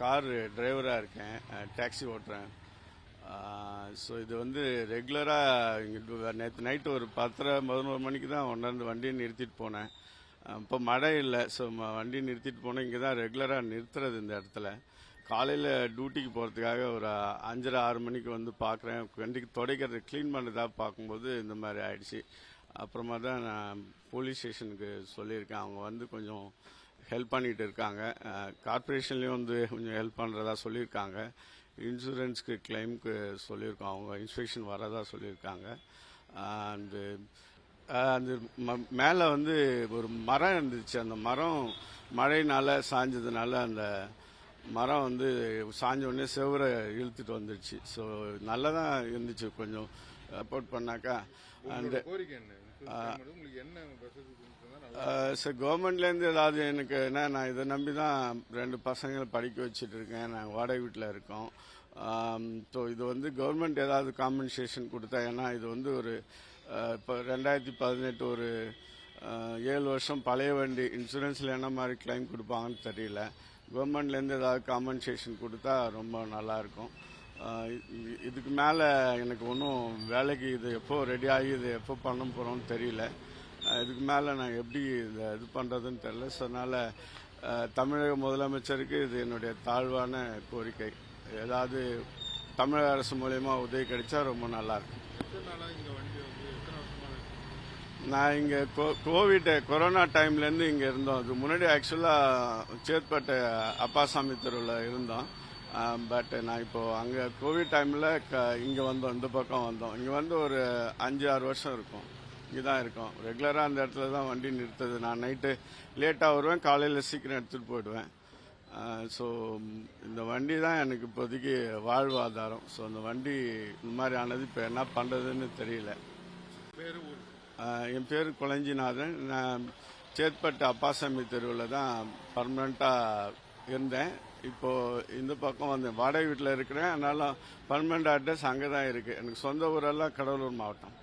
Car டிரைவராக இருக்கேன் taxi ஓட்டுறேன். ஸோ இது வந்து ரெகுலராக இங்கே நேற்று நைட்டு ஒரு பத்தரை பதினோரு மணிக்கு தான் ஒன்றாந்து வண்டியை நிறுத்திட்டு போனேன். இப்போ மழை இல்லை ஸோ வண்டி நிறுத்திட்டு போனேன் இங்கே தான் ரெகுலராக நிறுத்துறது இந்த இடத்துல. காலையில் டியூட்டிக்கு போகிறதுக்காக ஒரு அஞ்சரை ஆறு மணிக்கு வந்து பார்க்குறேன் வண்டிக்கு துடைக்கிறது க்ளீன் பண்ணுறதாக பார்க்கும்போது இந்த மாதிரி ஆயிடுச்சு. அப்புறமா தான் நான் போலீஸ் ஸ்டேஷனுக்கு சொல்லியிருக்கேன். அவங்க வந்து கொஞ்சம் ஹெல்ப் பண்ணிகிட்டு இருக்காங்க. கார்பரேஷன்லேயும் வந்து கொஞ்சம் ஹெல்ப் பண்ணுறதா சொல்லியிருக்காங்க. இன்சூரன்ஸ்க்கு கிளைமுக்கு சொல்லியிருக்கோம். அவங்க இன்ஸ்பெக்ஷன் வரதா சொல்லியிருக்காங்க. அண்டு அந்த ம- மேலே வந்து ஒரு மரம் இருந்துச்சு. அந்த மரம் மழையினால் சாஞ்சதுனால அந்த மரம் வந்து சாஞ்ச உடனே செவரை இழுத்துட்டு வந்துடுச்சு ஸோ நல்லதான் இருந்துச்சு. கொஞ்சம் சப்போர்ட் பண்ணாக்கா அந்த சார் கவர்மெண்ட்லேருந்து ஏதாவது எனக்கு என்ன நான் இதை நம்பி தான் ரெண்டு பசங்களை படிக்க வச்சுட்டு இருக்கேன். நாங்கள் வாடகை வீட்டில் இருக்கோம். ஸோ இது வந்து கவர்மெண்ட் ஏதாவது காம்பன்சேஷன் கொடுத்தா ஏன்னா இது வந்து ஒரு இப்போ ரெண்டாயிரத்தி பதினெட்டு ஒரு ஏழு வருஷம் பழைய வண்டி இன்சூரன்ஸில் என்ன மாதிரி கிளைம் கொடுப்பாங்கன்னு தெரியல. கவர்மெண்ட்லேருந்து ஏதாவது காம்பன்சேஷன் கொடுத்தா ரொம்ப நல்லாயிருக்கும் இதுக்கு மேலே எனக்கு ஒன்றும் வேலைக்கு இது எப்போ ரெடி ஆகி இது எப்போ பண்ண போகிறோம்னு தெரியல. இதுக்கு மேலே நான் எப்படி இதை இது பண்ணுறதுன்னு தெரியல. ஸோ அதனால் தமிழக முதலமைச்சருக்கு இது என்னுடைய தாழ்வான கோரிக்கை. ஏதாவது தமிழக அரசு மூலயமா உதவி கிடைச்சா ரொம்ப நல்லாயிருக்கும்? நான் இங்கே கோவிட் கொரோனா டைம்லேருந்து இங்கே இருந்தோம். அதுக்கு முன்னாடி ஆக்சுவலாக சேத்பேட்டை அப்பாசாமி தெருவில் இருந்தோம். பட் நான் இப்போ அங்கே கோவிட் டைமில் க இங்கே வந்தோம் இந்த பக்கம் வந்தோம். இங்கே வந்து ஒரு அஞ்சு ஆறு வருஷம் இருக்கும். இங்கே தான் இருக்கோம். ரெகுலராக அந்த இடத்துல தான் வண்டி நிறுத்துது. நான் நைட்டு லேட்டாக வருவேன். காலையில் சீக்கிரம் எடுத்துகிட்டு போயிடுவேன். ஸோ இந்த வண்டி தான் எனக்கு இப்போதைக்கு வாழ்வாதாரம். ஸோ அந்த வண்டி இந்த மாதிரி ஆனது இப்போ என்ன பண்ணுறதுன்னு தெரியல. என் பேர் குளஞ்சிநாதன் நான் சேத்பட்டு அப்பாசாமி தெருவில் தான் பர்மனண்ட்டாக இருந்தேன். இப்போ இந்த பக்கம் வந்து வாடகை வீட்டில் இருக்கிறேன். அதனால பர்மனண்ட் அட்ரஸ் அங்கே தான் இருக்குது எனக்கு சொந்த ஊரெல்லாம் கடலூர் மாவட்டம்.